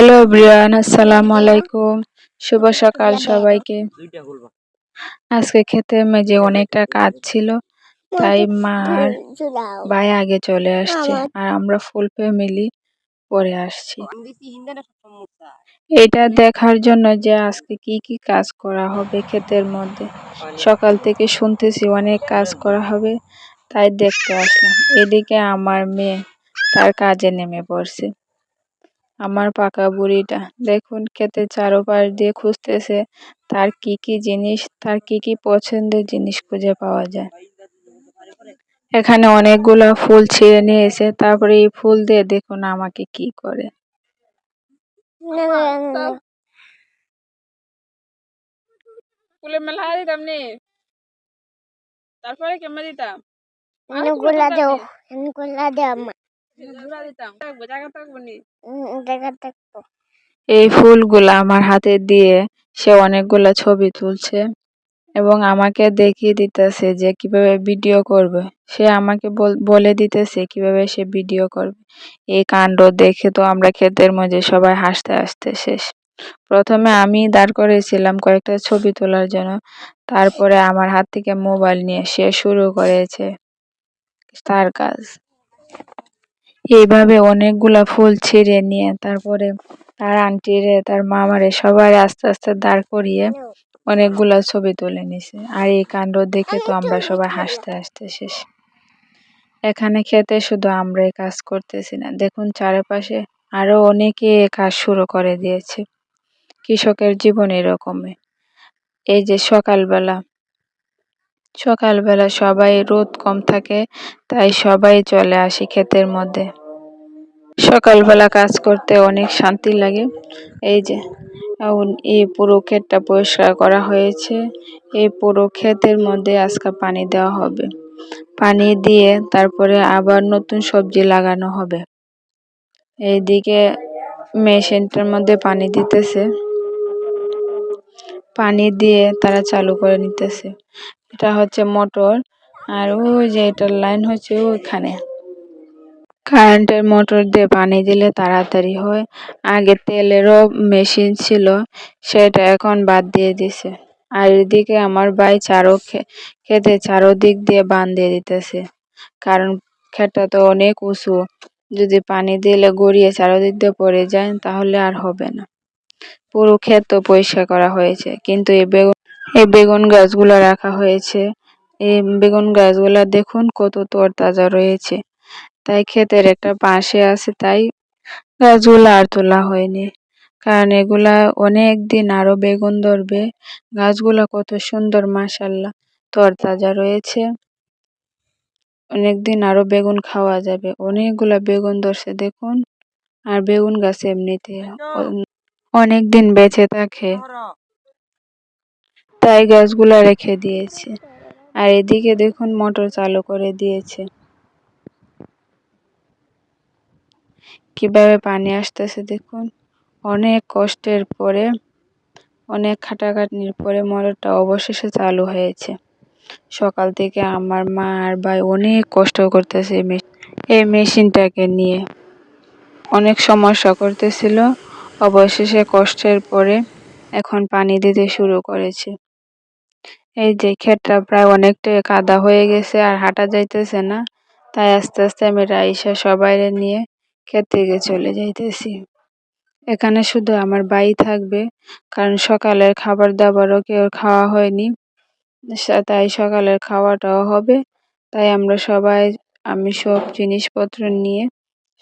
Hello Brian, আসসালামু আলাইকুম। শুভ সকাল সবাইকে। আজকে খেতে মেজে অনেকটা কাজ ছিল, তাই মা আর ভাই আগে চলে আসছে আর আমরা ফুল ফ্যামিলি পরে আসছি। এটা দেখার জন্য যে আজকে কি কি কাজ করা হবে ক্ষেতের মধ্যে। সকাল থেকে শুনতেছি অনেক কাজ করা হবে, তাই দেখতে আসলাম। এদিকে আমার মেয়ে তার কাজে নেমে পড়ছে। আমার পাকা বুড়িটা। দেখুন খেতে চারোপাশ দিয়ে খুঁজতেছে তার কি কি জিনিস তার কি কি পছন্দের জিনিস খুঁজে পাওয়া যায়। এখানে অনেকগুলো ফুল ছিঁড়ে নিয়ে এসে তারপরে এই ফুল দিয়ে দেখুন আমাকে কি করে। ফুলের মেলা দিতাম নি। তারপরে কেমন দিতাম? গোলা দেও গোলা দেও এই ফুলগুলা আমার হাতে দিয়ে সে অনেকগুলা ছবি তুলছে এবং আমাকে দেখিয়ে দিতেছে যে কীভাবে ভিডিও করবে। সে আমাকে বলে দিতেছে কীভাবে সে ভিডিও করবে। এই কাণ্ড দেখে তো আমরা ক্ষেতের মধ্যে সবাই হাসতে হাসতে শেষ। প্রথমে আমি দাঁড় করেছিলাম কয়েকটা ছবি তোলার জন্য। তারপরে আমার হাত থেকে মোবাইল নিয়ে সে শুরু করেছে। তার কাজ। এইভাবে অনেকগুলা ফুল ছিঁড়ে নিয়ে তারপরে তার আন্টিরে, তার মামারে সবাই আস্তে আস্তে দাঁড় করিয়ে অনেকগুলা ছবি তুলে নিছে। আর এই কাণ্ড দেখে তো আমরা সবাই হাসতে হাসতে শেষ। এখানে খেতে শুধু আমরাই কাজ করতেছি না। দেখুন চারপাশে আরও অনেকে কাজ শুরু করে দিয়েছে। কৃষকের জীবন এরকমই। এই যে সকালবেলা সকালবেলা সবাই রোদ কম থাকে, তাই সবাই চলে আসি ক্ষেতের মধ্যে। সকালবেলা কাজ করতে অনেক শান্তি লাগে। এই যে এই পুরো ক্ষেতটা পরিষ্কার করা হয়েছে। এই পুরো ক্ষেতের মধ্যে আজকে পানি দেওয়া হবে। পানি দিয়ে তারপরে আবার নতুন সবজি লাগানো হবে। এইদিকে মেশিনটার মধ্যে পানি দিতেছে। পানি দিয়ে তারা চালু করে নিতেছে। এটা হচ্ছে মোটর আর ওই যে এটার লাইন হচ্ছে ওইখানে। কারেন্টের মোটর দিয়ে পানি দিলে তাড়াতাড়ি হয়। আগে তেলেরও মেশিন ছিল, সেটা এখন বাদ দিয়ে দিছে। আর এদিকে আমার ভাই চারো খেতে চারোদিক দিয়ে বান দিয়ে দিতেছে। কারণ ক্ষেতটা তো অনেক উঁচু। যদি পানি দিলে গড়িয়ে চারোদিক দিয়ে পড়ে যায়, তাহলে আর হবে না। পুরো ক্ষেত তো পরিষ্কার করা হয়েছে, কিন্তু এই বেগুন এই বেগুন গাছগুলো রাখা হয়েছে। এই বেগুন গাছগুলা দেখুন কত তরতাজা রয়েছে। তাই ক্ষেতের একটা পাশে আছে, তাই গাছগুলো আর তোলা হয়নি। কারণ এগুলা অনেক দিন আরও বেগুন ধরবে। গাছগুলা কত সুন্দর মাসাল্লাহ তরতাজা রয়েছে। অনেকদিন আরও বেগুন খাওয়া যাবে। অনেকগুলা বেগুন ধরছে, দেখুন। আর বেগুন গাছ এমনিতে অনেক দিন বেঁচে থাকে। তাই গাছগুলা রেখে দিয়েছে। আর এদিকে দেখুন মোটর চালু করে দিয়েছে। কীভাবে পানি আসতেছে দেখুন। অনেক কষ্টের পরে, অনেক খাটাখাটনির পরে মোটরটা অবশেষে চালু হয়েছে। সকাল থেকে আমার মা আর ভাই অনেক কষ্ট করতেছে এই মেশিনটাকে নিয়ে। অনেক সমস্যা করতেছিল। অবশেষে কষ্টের পরে এখন পানি দিতে শুরু করেছে। এই যে ক্ষেতটা প্রায় অনেকটাই কাদা হয়ে গেছে আর হাঁটা যাইতেছে না। তাই আস্তে আস্তে আমি রাইসা সবাই নিয়ে ক্ষেত থেকে চলে যাইতেছি। এখানে শুধু আমার বাই থাকবে, কারণ সকালের খাবার দাবারও কেউ খাওয়া হয়নি। তাই সকালের খাওয়াটাও হবে। তাই আমরা সবাই, আমি সব জিনিসপত্র নিয়ে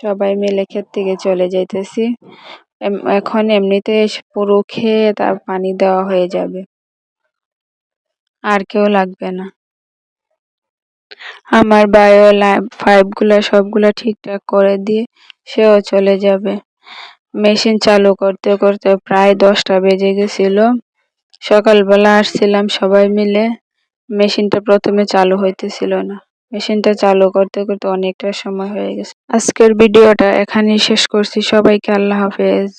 সবাই মিলে ক্ষেত থেকে চলে যাইতেছি। এখন এমনিতে পুরো খেয়ে তার পানি দেওয়া হয়ে যাবে। আর কেউ লাগবে না। আমার বায়ো পাইপগুলো সবগুলো ঠিকঠাক করে দিয়ে সেও চলে যাবে। মেশিন চালু করতে করতে প্রায় দশটা বেজে গেছিল। সকালবেলা আসছিলাম সবাই মিলে। মেশিনটা প্রথমে চালু হইতেছিল না। মেশিনটা চালু করতে করতে অনেকটা সময় হয়ে গেছে। আজকের ভিডিওটা এখানেই শেষ করছি। সবাইকে আল্লাহ হাফেজ।